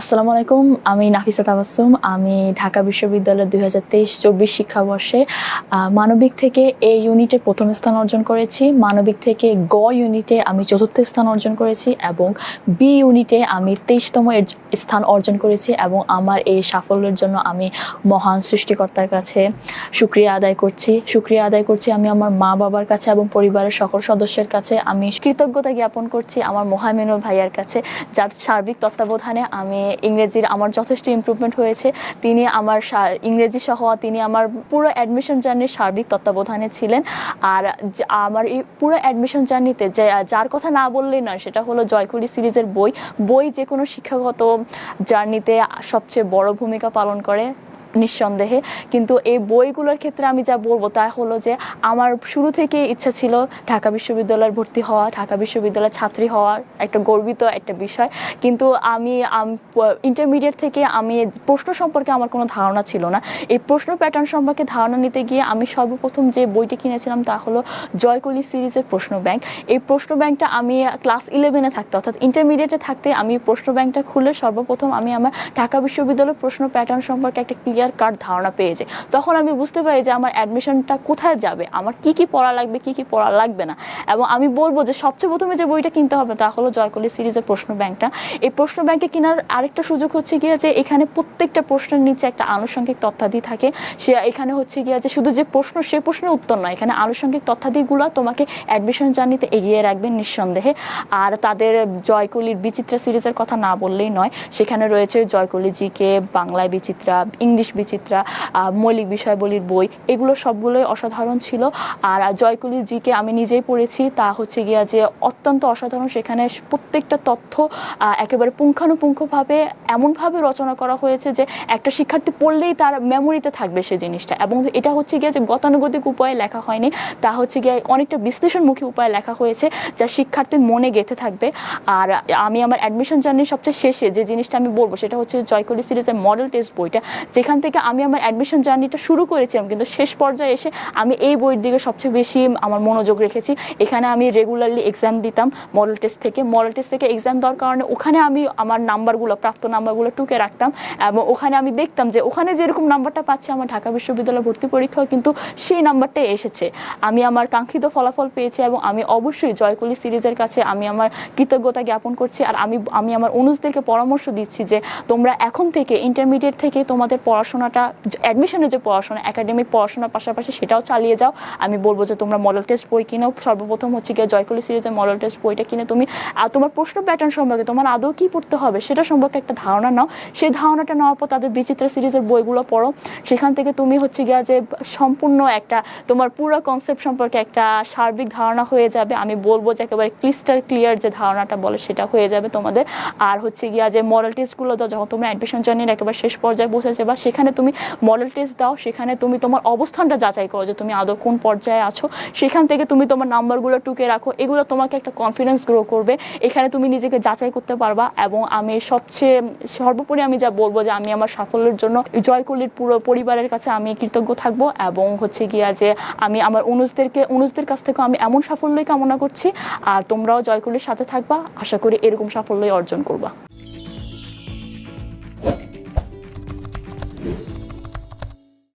আসসালামু আলাইকুম, আমি নাফিসা তাবাসসুম। আমি ঢাকা বিশ্ববিদ্যালয়ের দুই হাজার তেইশ চব্বিশ শিক্ষাবর্ষে মানবিক থেকে এ ইউনিটে প্রথম স্থান অর্জন করেছি। মানবিক থেকে গ ইউনিটে আমি চতুর্থ স্থান অর্জন করেছি এবং বি ইউনিটে আমি তেইশতম স্থান অর্জন করেছি এবং আমার এই সাফল্যের জন্য আমি মহান সৃষ্টিকর্তার কাছে সুক্রিয়া আদায় করছি। সুক্রিয়া আদায় করছি আমি আমার মা বাবার কাছে এবং পরিবারের সকল সদস্যের কাছে। আমি কৃতজ্ঞতা জ্ঞাপন করছি আমার মোহামিনুল ভাইয়ার কাছে, যার সার্বিক তত্ত্বাবধানে আমি ইংরেজির আমার যথেষ্ট ইম্প্রুভমেন্ট হয়েছে। তিনি আমার ইংরেজি সহ তিনি আমার পুরো অ্যাডমিশন জার্নির সার্বিক তত্ত্বাবধানে ছিলেন। আর আমার এই পুরো অ্যাডমিশন জার্নিতে যে, যার কথা না বললেই নয়, সেটা হলো জয়কুলি সিরিজের বই। বই যে কোনো শিক্ষাগত জার্নিতে সবচেয়ে বড় ভূমিকা পালন করে। নিঃসন্দেহে। কিন্তু এই বইগুলোর ক্ষেত্রে আমি যা বলব তা হলো যে, আমার শুরু থেকে ইচ্ছা ছিল ঢাকা বিশ্ববিদ্যালয়ে ভর্তি হওয়া, ঢাকা বিশ্ববিদ্যালয়ের ছাত্রী হওয়ার একটা গর্বিত একটা বিষয়। কিন্তু আমি ইন্টারমিডিয়েট থেকে আমি প্রশ্ন সম্পর্কে আমার কোনো ধারণা ছিল না। এই প্রশ্ন প্যাটার্ন সম্পর্কে ধারণা নিতে গিয়ে আমি সর্বপ্রথম যে বইটি কিনেছিলাম তা হলো জয়কলি সিরিজের প্রশ্ন ব্যাংক। এই প্রশ্ন ব্যাংকটা আমি ক্লাস ইলেভেনে থাকতে, অর্থাৎ ইন্টারমিডিয়েটে থাকতে আমি প্রশ্ন ব্যাংকটা খুলে সর্বপ্রথম আমি আমার ঢাকা বিশ্ববিদ্যালয়ের প্রশ্ন প্যাটার্ন সম্পর্কে একটা ক্লিয়ার কাট ধারণা পেয়ে যাই তখন আমি বুঝতে পারি যে আমার অ্যাডমিশনটা কোথায় যাবে, আমার কি কি পড়া লাগবে, কি কি পড়া লাগবে না। এবং আমি বলব যে সবচেয়ে প্রথমে যে বইটা কিনতে হবে তা হলো জয়কলি সিরিজের প্রশ্ন ব্যাংকটা। এই প্রশ্ন ব্যাংকে কেনার আরেকটা সুযোগ হচ্ছে গিয়ে যে এখানে প্রত্যেকটা প্রশ্নের নিচে একটা আনুষঙ্গিক তথ্যাদি থাকে। সে এখানে হচ্ছে গিয়ে যে শুধু যে প্রশ্ন, সে প্রশ্নের উত্তর নয়, এখানে আনুষঙ্গিক তথ্যাদিগুলো তোমাকে অ্যাডমিশন জার্নিতে এগিয়ে রাখবে নিঃসন্দেহে। আর তাদের জয়কলির বিচিত্রা সিরিজের কথা না বললেই নয়, সেখানে রয়েছে জয়কলি জিকে বাংলায় বিচিত্রা, ইংলিশ বিচিত্রা মৌলিক বিষয়বলির বই, এগুলো সবগুলোই অসাধারণ ছিল। আর জয়কলি জিকে আমি নিজেই পড়েছি, তা হচ্ছে গিয়া যে অত্যন্ত অসাধারণ, সেখানে প্রত্যেকটা তথ্য একেবারে পুঙ্খানুপুঙ্খভাবে এমনভাবে রচনা করা হয়েছে যে একটা শিক্ষার্থী পড়লেই তার মেমোরিতে থাকবে সে জিনিসটা। এবং এটা হচ্ছে গিয়ে যে গতানুগতিক উপায়ে লেখা হয়নি, তা হচ্ছে গিয়ে অনেকটা বিশ্লেষণমুখী উপায়ে লেখা হয়েছে যা শিক্ষার্থীর মনে গেঁথে থাকবে। আর আমি আমার অ্যাডমিশন জার্নির সবচেয়ে শেষে যে জিনিসটা আমি বলব, সেটা হচ্ছে জয়কলি সিরিজের মডেল টেস্ট বইটা, যেখান থেকে আমি আমার অ্যাডমিশন জার্নিটা শুরু করেছিলাম, কিন্তু শেষ পর্যায়ে এসে আমি এই বইয়ের দিকে সবচেয়ে বেশি আমার মনোযোগ রেখেছি। এখানে আমি রেগুলারলি এক্সাম দিতাম মডেল টেস্ট থেকে। মডেল টেস্ট থেকে এক্সাম দেওয়ার কারণে ওখানে আমি আমার নাম্বারগুলো প্রাপ্ত নাম্বারগুলো টুকে রাখতাম এবং ওখানে আমি দেখতাম যে ওখানে যেরকম নাম্বারটা পাচ্ছি আমার ঢাকা বিশ্ববিদ্যালয় ভর্তি পরীক্ষাও কিন্তু সেই নাম্বারটাই এসেছে। আমি আমার কাঙ্ক্ষিত ফলাফল পেয়েছি এবং আমি অবশ্যই জয়কলি সিরিজের কাছে আমি আমার কৃতজ্ঞতা জ্ঞাপন করছি আর আমি আমি আমার অনুজদেরকে পরামর্শ দিচ্ছি যে তোমরা এখন থেকে ইন্টারমিডিয়েট থেকে তোমাদের পড়াশোনাটা অ্যাডমিশনের যে পড়াশোনা একাডেমিক পড়াশোনার পাশাপাশি সেটাও চালিয়ে যাও। আমি বলব যে তোমরা মডেল টেস্ট বই কিনো। সর্বপ্রথম হচ্ছে গিয়ে জয়কলি সিরিজের মডেল টেস্ট বইটা কিনে তুমি তোমার প্রশ্ন প্যাটার্ন সম্পর্কে তোমার আদৌ কি পড়তে হবে সেটা সম্পর্কে একটা ধারণা নাও। সেই ধারণাটা নেওয়ার পর তাদের বিচিত্রা সিরিজের বইগুলো পড়ো। সেখান থেকে তুমি হচ্ছে গিয়া যে সম্পূর্ণ একটা, তোমার পুরো কনসেপ্ট সম্পর্কে একটা সার্বিক ধারণা হয়ে যাবে। আমি বলব যে একেবারে ক্লিস্টার ক্লিয়ার যে ধারণাটা বলে সেটা হয়ে যাবে তোমাদের। আর হচ্ছে গিয়া যে মডেল টেস্টগুলো দাও, যখন তোমরা অ্যাডমিশন জার্নির একেবারে শেষ পর্যায়ে বসেছে বা সেখানে তুমি মডেল টেস্ট দাও, সেখানে তুমি তোমার অবস্থানটা যাচাই করো যে তুমি আদৌ কোন পর্যায়ে আছো। সেখান থেকে তুমি তোমার নাম্বারগুলো টুকে রাখো, এগুলো তোমাকে একটা কনফিডেন্স গ্রো করবে। এখানে তুমি নিজেকে যাচাই করতে পারবা এবং আমি সবচেয়ে সর্বোপরি আমি যা বলব যে আমি আমার সাফল্যের জন্য জয়কলির পুরো পরিবারের কাছে আমি কৃতজ্ঞ থাকব এবং হচ্ছে গিয়া যে আমি আমার অনুজদেরকে, অনুজদের কাছ থেকে আমি এমন সাফল্যই কামনা করছি। আর তোমরাও জয়কলির সাথে থাকবা। আশা করি এরকম সাফল্যই অর্জন করবা।